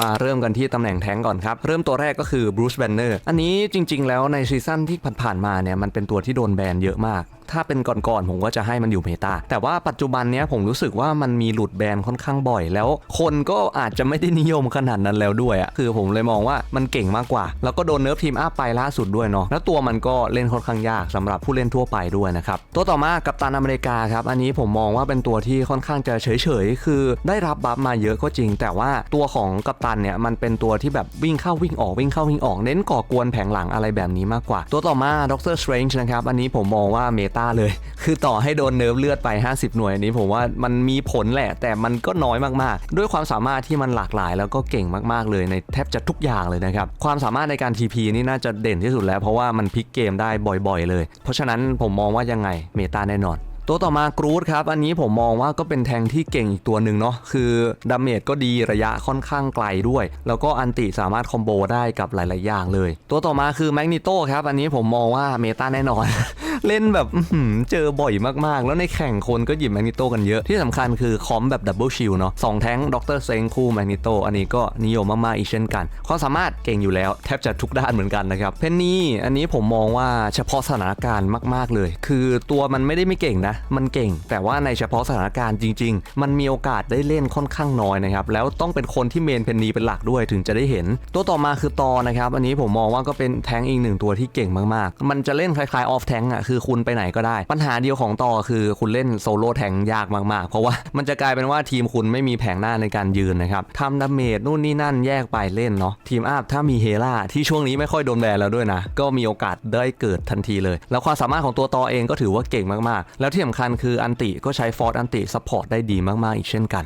มาเริ่มกันที่ตำแหน่งแทงก่อนครับ เริ่มตัวแรกก็คือบรูซแบนเนอร์อันนี้จริง ๆ แล้วในซีซั่นที่ผ่านๆมาเนี่ยมันเป็นตัวที่โดนแบนเยอะมาก ถ้าเป็นก่อนๆผมก็จะให้มันอยู่เมตาแต่ว่าปัจจุบันเนี้ยผมรู้สึกว่ามันมีหลุดแบนค่อนข้างบ่อย แล้วคนก็อาจจะไม่ได้นิยมขนาดนั้นแล้วด้วยอะคือผมเลยมองว่ามันเก่งมากกว่า แล้วก็โดนเนิร์ฟทีมอัพไปล่าสุดด้วยเนาะแล้วตัวมันก็เล่นค่อนข้างยากสำหรับผู้เล่นทั่วไปด้วยนะครับตัวต่อมากัปตันอเมริกาครับอันนี้ผมมองว่าเป็นตัวที่ค่อนข้างจะเฉยๆคือได้รับบัฟมาเยอะก็จริง แต่ว่าตัวของกัปตันเนี่ยมันเป็นตัวที่แบบวิ่งเข้าวิ่งออกวิ่งเข้าวิ่งออกเน้นก่อกวนแผงหลังอะไรแบบนี้มากกว่า ตัวต่อมาดรสเตรนจ์นะครับอันนี้ผมมองว่าเมตาเลย คือต่อให้โดนเนิร์ฟเลือดไป 50 หน่วยอันนี้ผมว่ามันมีผลแหละ แต่มันก็น้อยมากๆ ด้วยความสามารถที่มันหลากหลาย แล้วก็เก่งมากๆเลยในแทบจะทุกอย่างเลยนะครับความสามารถในการ TP นี่น่าจะเด่นที่สุดแล้ว เพราะว่ามันพลิกเกมได้บ่อย ๆ เลย เพราะฉะนั้นผมมองว่ายังไงเมตาแน่นอนตัวต่อมากรูดครับ อันนี้ผมมองว่าก็เป็นแทงที่เก่งอีกตัวหนึ่งเนาะคือดาเมจก็ดีระยะค่อนข้างไกลด้วย แล้วก็อันติสามารถคอมโบได้กับหลาย ๆ อย่างเลย ตัวต่อมาคือแมกนิโตครับ อันนี้ผมมองว่าเมตาแน่นอน เล่นแบบเจอบ่อยมากๆ แล้วในแข่งคนก็หยิบแมกนิโตกันเยอะ ที่สำคัญคือคอมแบบดับเบิลชิลเนาะสองแท้งด็อกเตอร์เซงคู่แมกนิโตอันนี้ก็นิยมมากๆอีกเช่นกันความสามารถเก่งอยู่แล้วแทบจะทุกด้านเหมือนกันนะครับเพนนี่อันนี้ผมมองว่าเฉพาะสถานการณ์มาก ๆ เลย คือตัวมันไม่ได้ไม่เก่งนะ มันเก่ง แต่ว่าในเฉพาะสถานการณ์จริง ๆ มันมีโอกาสได้เล่นค่อนข้างน้อยนะครับแล้วต้องเป็นคนที่เมนเพนนีเป็นหลักด้วยถึงจะได้เห็น ตัวต่อมาคือตอนะครับอันนี้ผมมองว่าก็เป็นแท้งอีกหนึ่งตัวที่เก่งมากๆ มันจะเล่นคล้ายๆออฟแท้งอะคืือคุณไปไหนก็ได้ ปัญหาเดียวของตอคือคุณเล่นโซโล่แทงยากมากๆ เพราะว่ามันจะกลายเป็นว่าทีมคุณไม่มีแผงหน้าในการยืนนะครับทำดาเมจนู่นนี่นั่นแยกไปเล่นเนาะทีมอัพถ้ามีเฮล่าที่ช่วงนี้ไม่ค่อยโดนแบนแล้วด้วยนะ ก็มีโอกาสได้เกิดทันทีเลย แล้วความสามารถของตัวตอเองก็ถือว่าเก่งมากๆ แล้วที่สำคัญคืออันติก็ใช้ฟอร์ดอันติซัพพอร์ตได้ดีมากๆ อีกเช่นกัน